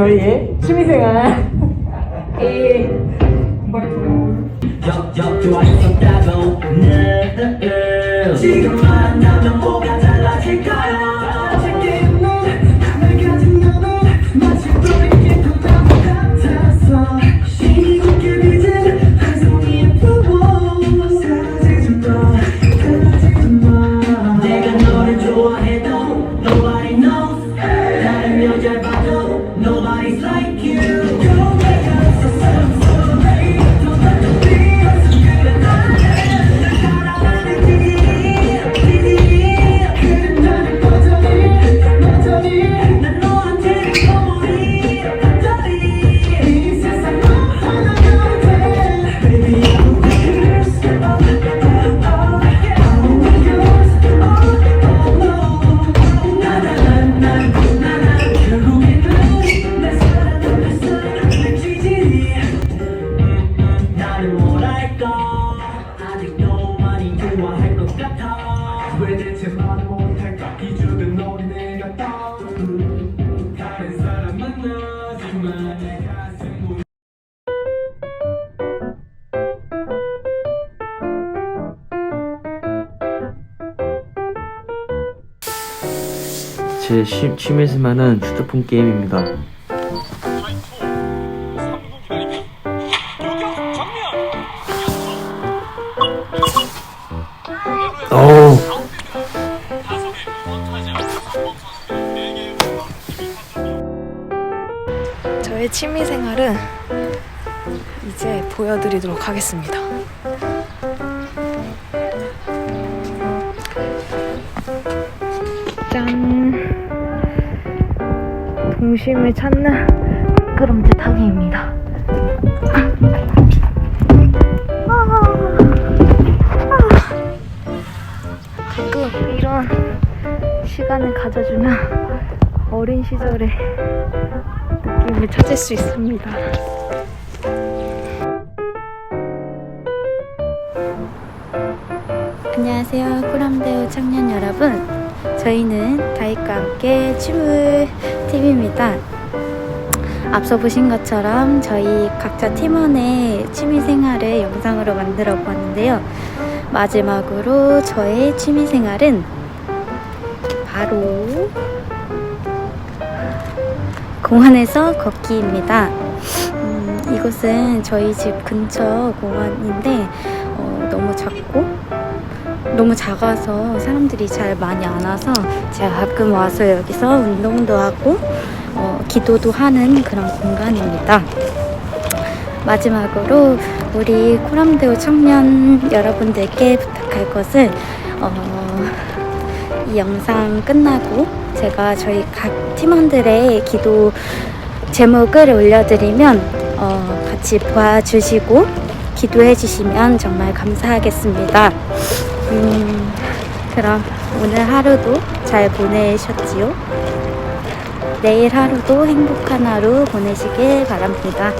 저희의 취미생활. 이역 좋아했었다고. 늘 지금 만나면 뭐가 제 취- 취미생활은 휴대폰 게임입니다. 저의 취미 생활은 이제 보여드리도록 하겠습니다. 동심을 찾는 미끄럼틀 타기입니다. 가끔 이런 시간을 가져주면 어린 시절의 느낌을 찾을 수 있습니다. 안녕하세요. 꾸람대우 청년 여러분. 저희는 다이과 함께 춤을 팀입니다. 앞서 보신 것처럼 저희 각자 팀원의 취미 생활을 영상으로 만들어 보았는데요. 마지막으로 저의 취미 생활은 바로 공원에서 걷기입니다. 음, 이곳은 저희 집 근처 공원인데 어, 너무 작고 너무 작아서 사람들이 잘 많이 안 와서 제가 가끔 와서 여기서 운동도 하고 어, 기도도 하는 그런 공간입니다. 마지막으로 우리 코람대우 청년 여러분들께 부탁할 것은 어, 이 영상 끝나고 제가 저희 각 팀원들의 기도 제목을 올려드리면 어, 같이 봐주시고 기도해 주시면 정말 감사하겠습니다. 음, 그럼 오늘 하루도 잘 보내셨지요? 내일 하루도 행복한 하루 보내시길 바랍니다.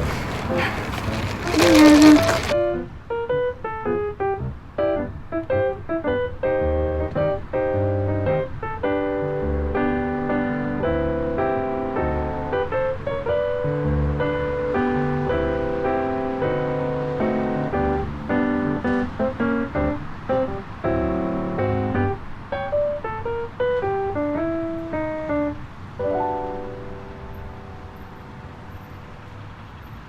안녕.